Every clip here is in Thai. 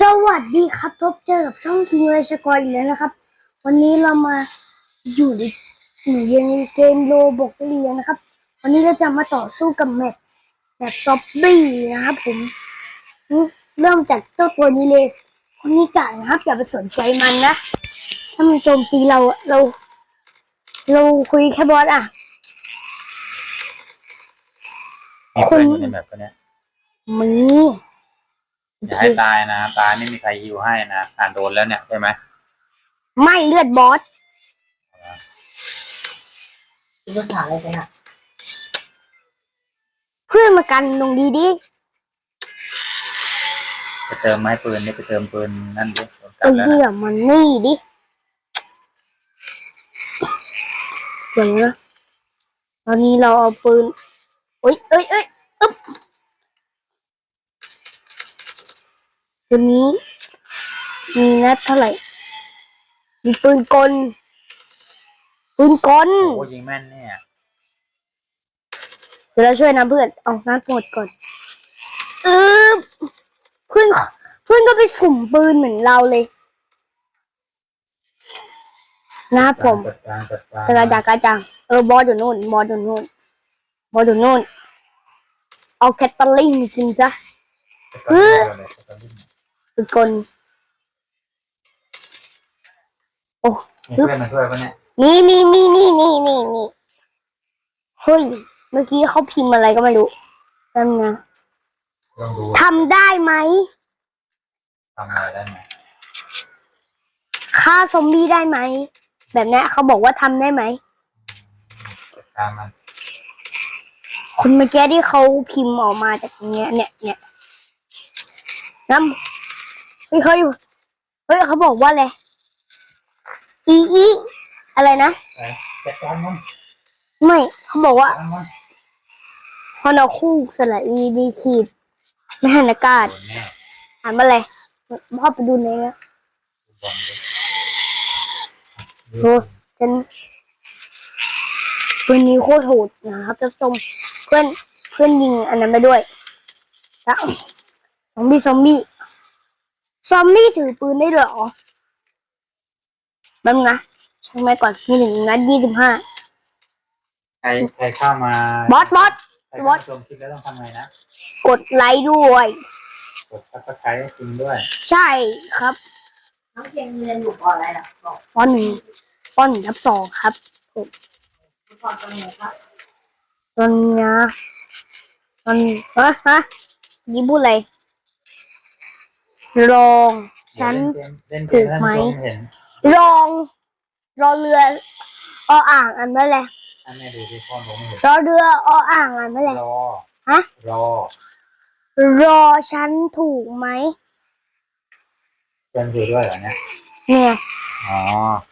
สวัสดีครับพบเจอกับช่องคิงเลชกรอีกแล้วนะครับ วันนี้เรามาอยู่ในอยู่ในเกมโลบอกได้เรียนนะครับ วันนี้เราจะมาต่อสู้กับแมปแบบซอฟบี้นะครับผมเริ่มจากเจ้าตัวนี้เลยคนนี้กานะครับอย่าไปสนใจมันนะถ้ามันโจมตีเราเรา เราคุยแค่บอสอะมีเพื่อนอยู่ในแบบคนเนี้ยมี อย่าให้ตายนะ ตายไม่มีใครฮิวให้นะอ่านโดนแล้วเนี่ยใช่ไหมไม่เลือดบอสภาษาอะไรกันอะเพื่อนมากันตรงดีดิไปเติมไม้ปืนนี่ไปเติมปืนนั่นดิโดนกัไอ้ดแล้วเหี้นะยมันนี่ดิเดี๋ยวนะตอนนี้เราเอาปืนเอ้ยเอ้ยเอ้ยอึ๊บตั วนี้มีนัดเท่าไหร่ มีปืนกล ปืนกลโอ้ยิงแม่นเนี่ยเดี๋ยวเราช่วยนะเพื่อน เอานัดหมดก่อนอึ๊บเพื่อนเพื่อนก็ไปสุ่มปืนเหมือนเราเลยนะครับผมจัดการจัดการกระจากกระจัง เออบอสอยู่นู่น บอสอยู่นู่น บอสอยู่นู่น เอาแคตเตอร์ลิงมากินซะจัดการเลยจัดการ เลยคือกลโอ้ มีเพื่อนมาช่วยปะเนี่ยนี่นี่นี่นี่นี่นี่นี่เฮ้ย เมื่อกี้เขาพิมพ์อะไรก็ไม่รู้แป๊บนะลองดูทำได้ไหมทำอะไรได้ไหมฆ่าซอมบี้ได้ไหม แบบเนี้ยเขาบอกว่าทำได้ไหมจัดการมันคนเมื่อกี้ที่เขาพิมพ์ออกมาจากเนี้ยเนี่ยเนี่ยน้ำ เฮ้ยเฮ้ยเฮ้ยเขาบอกว่าอะไรอีอีอะไรนะไปจัดการมันไม่เขาบอกว่าจัดการมันฮอนอคู่สระอีดีขีดไม่หันอากาศโดนแน่อ่านมาเลยพ่อไปดูในนะบอลด้วยโอ้ฉันปืนนี้โคตรโหดนะครับท่านผู้ชมเพื่อนเพื่อนยิงอันนั้นไปด้วยแล้วซอมบี้ซอมบี้ ซอมบี้ถือปืนได้เหรอแป๊บนึงนะช่างแม่ก่อนมีหนึ่งนัดยี่สิบห้าใครใครเข้ามาบอสบอส ใครเข้ามาชมคลิปแล้วต้องทำไงนะ กดไลค์ด้วย กดซับสไครต์ให้จริงด้วย ใช่ครับ น้องเพียงเรียนอยู่ก่อนอะไรล่ะบอกป้อนหนึ่งป้อนหนึ่งทับสองครับก่อนตรงไหนครับตอนนี้นะตอนฮะฮะนี่พูดอะไร ลอง ฉัน เล่นเกถูมกเล่นไหมเกมท่านผู้ชมเห็นลอง รอเรือออ่างอันนั่นแหละท่านแม่ดูที่พ่อผมไม่เห็นรอเรือออ่างอันนั่นแหละรอฮะรอ รอฉันถูกไหมเพื่อนดูด้วยเหรอเนี่ยเนี่ยอ๋อ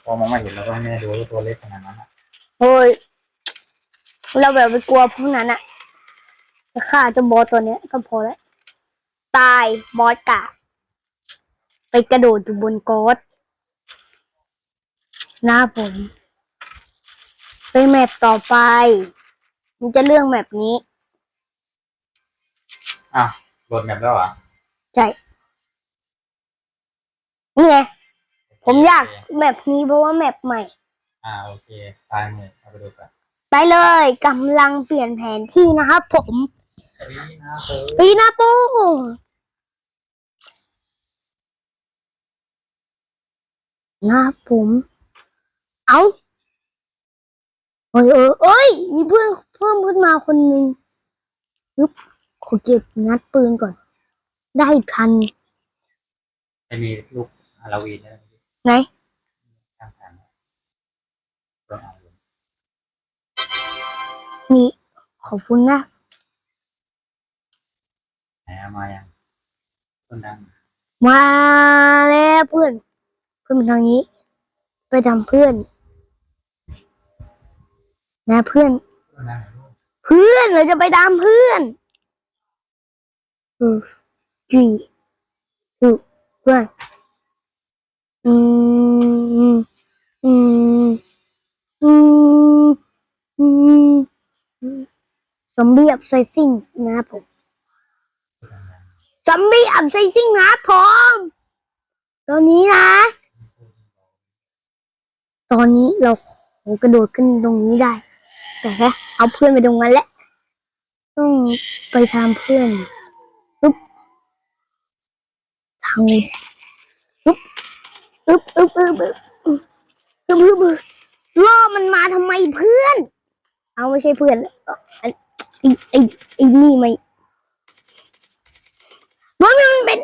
พอมองไม่เห็นเราก็ให้แม่ดูว่าตัวเล็กขนาดนั้นอะเฮ้ยเราแบบไปกลัวพวกนั้นอะจะฆ่าเจ้าบอสตัวเนี้ยก็พอแล้ว ตายบอสกะ ไปกระโดดอยู่บนโกดหน้าผม ไปแมปต่อไป มันจะเรื่องแมปนี้อะโหลดแมปแล้วเหรอใช่ นี่ไง ผมอยากแมปนี้เพราะว่าแมปใหม่ อ่าโอเคตายมือเอาไปดูกันไปเลยกำลังเปลี่ยนแผนที่นะครับผม ปีนะโอ้ปีหน้าโป้ง นะครับผม เอาเอ้ยเออเอ้ยมีเพื่อนเพิ่มขึ้นมาคนหนึ่งยึบขอเก็บงัดปืนก่อน ได้อีกคันไม่มีลูกฮาโลวีนเนี่ยไหนข้างทางต้องเอาอยู่นี่ขอบคุณนะไหนเอามายังต้นดังมาแล้วเพื่อน เพื่อนเป็นทางนี้ ไปทำเพื่อน นะเพื่อน เพื่อนเราจะไปตามเพื่อนอือจีอือเพื่อนอืมอืมอืมอืมซอมบีอับไซซิ่งนะครับผมซอมบีอับไซซิ่งนะพร้อมตอนนี้นะ ตอนนี้เรากระโดดขึ้นตรงนี้ได้ แต่แค่เอาเพื่อนไปตรงนั้นแหละ ต้องไปตามเพื่อนปึ๊บทางนี้ปึ๊บปึ๊บปึ๊บปึ๊บปึ๊บปึ๊บล่อมันมาทำไมเพื่อน เอาไม่ใช่เพื่อนไอ้ไอ้ไอ้นี่ไม่มัมันเป็น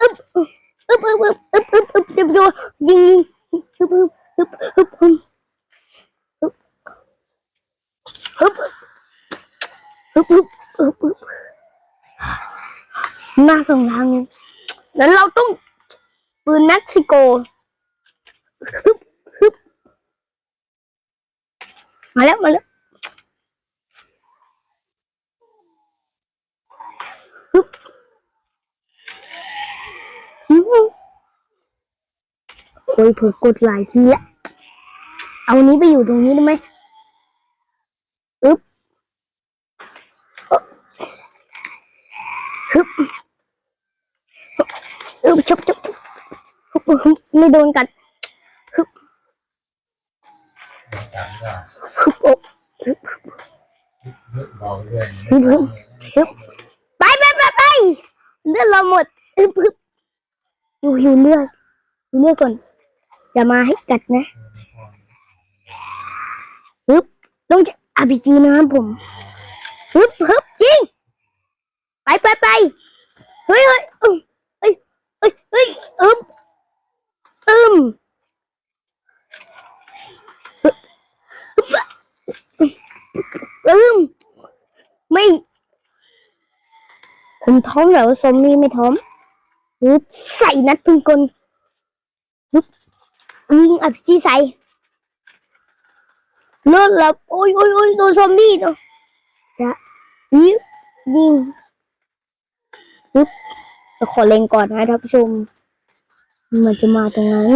อึบอึบอึบอึบอึบอึบอึบยิงยิงอึบอึบ อึ๊บอึ๊บอึ๊บอึ๊บอึ๊บอึ๊บอึ๊บอึ๊บอึ๊บน่าส่งทางนึงแล้วเราต้องปืนเม็กซิโกฮึบฮึบมาแล้วมาแล้วอืมโอ้ยเผื่อกดหลายทีละ เอานี้ไปอยู่ตรงนี้ได้ไหมอึ๊บฮึบอึ๊บชุบชุบฮึบฮึบไม่โดนกัดจำได้ฮึบโอ้เบฮึบฮึบฮึบไปไปไปไปเลือดเราหมดอึ๊บฮึบอยู่อยู่เลือดอยู่เลือดก่อนอย่ามาให้กัดนะ ฮึบต้องจะอาพีจีนะครับผมฮึบฮึบยิงไปไปไปเฮ้ยเฮ้ยอึ้มเฮ้ยเฮ้ยเฮ้ยอึ้มอึ้มอึ้มไม่ผมท้องแล้วซอมบี้ไม่ท้องฮึบใส่นัดพึ่งกลฮึบยิงอาพีจีใส่ เลือดแล้วโอ้ยโอ้ยโอ้ยโดนซอมบี้เนาะจะยิงยิงปึ๊บจะขอเล็งก่อนนะท่านผู้ชม มันจะมาตรงนั้น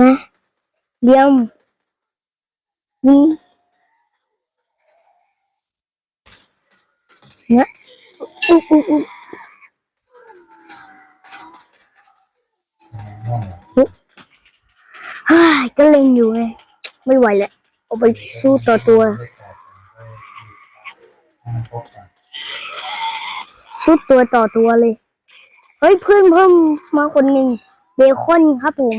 นะเดี๋ยวยิงเนี่ยอุ๊อุ๊อุ๊เฮ้ยก็เล็งอยู่ไง ไม่ไหวแล้วเอาไปสู้ต่อตัว สู้ตัวต่อตัวเลย เฮ้ยเพื่อนเพิ่มมาคนหนึ่งเบคอนครับผม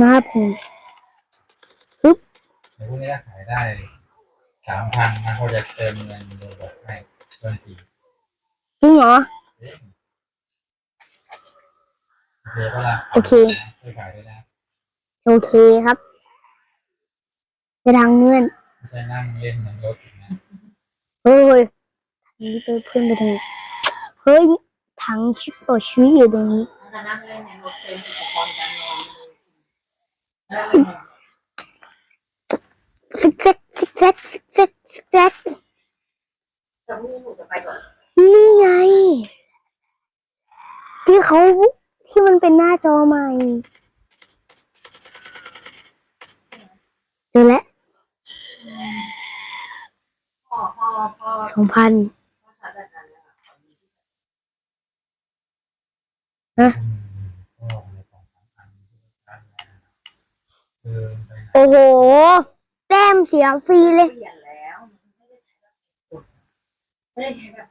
นะครับผมในพวกนี้ถ้าขายได้สามพันนะเขาจะเติมเงินโดยบอกให้เพิ่มทีจริงเหรอโอเคก็ละโอเคช่วยขายด้วยนะ โอเคครับ จะทางเงื่อนไม่ใช่นั่งเล่นเหมือนรถอีกนะเฮ้ยนี่ไปเพื่อนไปทางไหนเฮ้ยถังชิปต่อชีวิตอยู่ตรงนี้แล้วก็นั่งเล่นในรถเป็นอุปกรณ์การนอนแล้วซิกแซกซิกแซกซิกแซกซิกแซกแต่พรุ่งนี้หนูจะไปก่อนนี่ไง ที่เขาที่มันเป็นหน้าจอใหม่ นี่แหละสองพันนะโอ้โห แต้มเสียฟรีเลยไม่ได้ใช้แบบ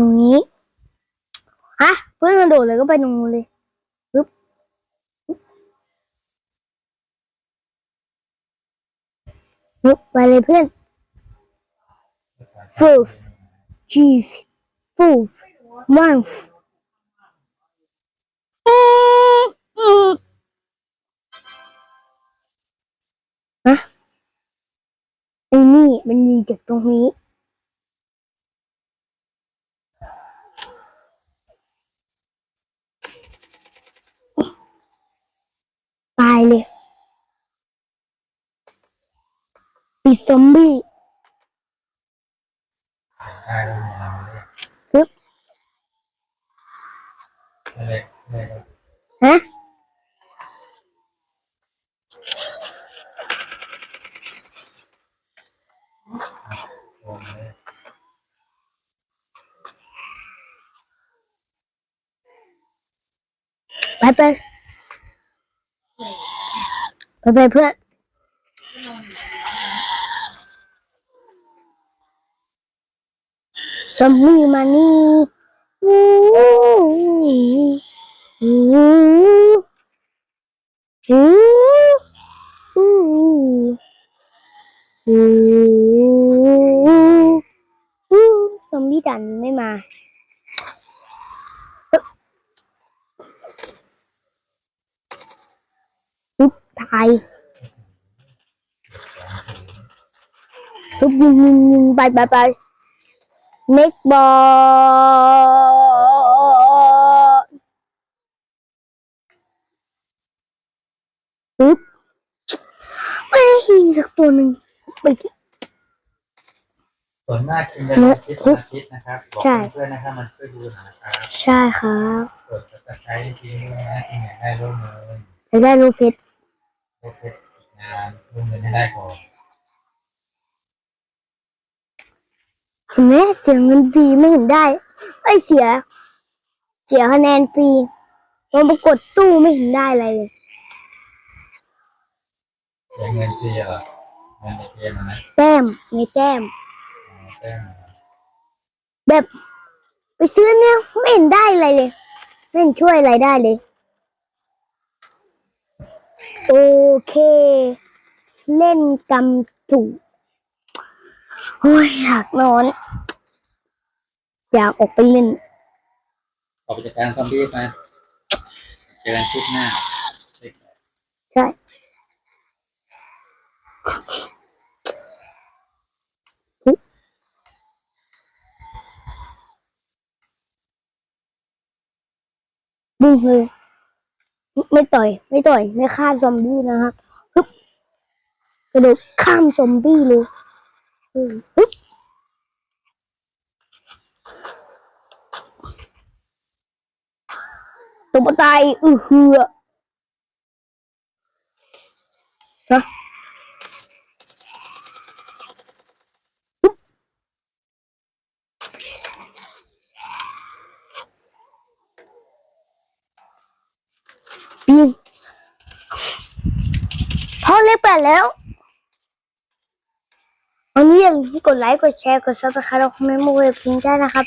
ตรงนี้ฮะเพื่อนกระโดดเลยก็ไปตรงนู้นเลยปึ๊บปึ๊บปึ๊บไปเลยเพื่อน Fourth Chief Fourth Month อืมอืมฮะไอ้นี่มันยิงจากตรงนี้ ปีซอมบี้ปึ๊บฮะไปไปไปไปเพื่อน ซอมบี้มานี่ซัมบี้ดันไม่มาปุ๊บตายปุ๊บยิงยิงยิงไปไปไป เน็กบอลปุ๊บไม่ได้ยิงสักตัวหนึ่งไปที่ ส่วนมากกินจะเป็นอาทิตย์อาทิตย์นะครับบอกใช่ เพื่อนๆนะครับมันช่วยดูหนะครับใช่ครับกดจะใช้จริงๆนะที่ไหนได้ร่วมมือจะได้รู้เพชรโอเคงานร่วมมือให้ได้ก่อนเห็นไหมเสียเงินฟรีไม่เห็นได้ไอยเสีย เสียคะแนนฟรีลองปรากฏตู้ไม่เห็นได้อะไรเลยเสียเงินฟรีเหรอเงินในเกมอะนะแต้มในแต้มอ๋อแต้มเหรอแบบ ไปซื้อเนี่ยไม่เห็นได้อะไรเลย ไม่เห็นช่วยอะไรได้เลย โอเค เล่นกำถูกโอ้ยอยากนอน อยากออกไปเล่น ออกไปจัดการซอมบี้มาเจอกันคลิปหน้า ใช่ดึงเลยไม่ต่อย ไม่ต่อย ไม่ฆ่าซอมบี้นะครับฮึบกระโดดข้ามซอมบี้เลยอืมฮึบ ตัวตายอือหือฮะปีพอเล็กแปดแล้ววันนี้อย่าลืมกดไลค์ กดแชร์ กดซับสไครต์แล้วคอมเมนต์มาเว็บพิงได้นะครับ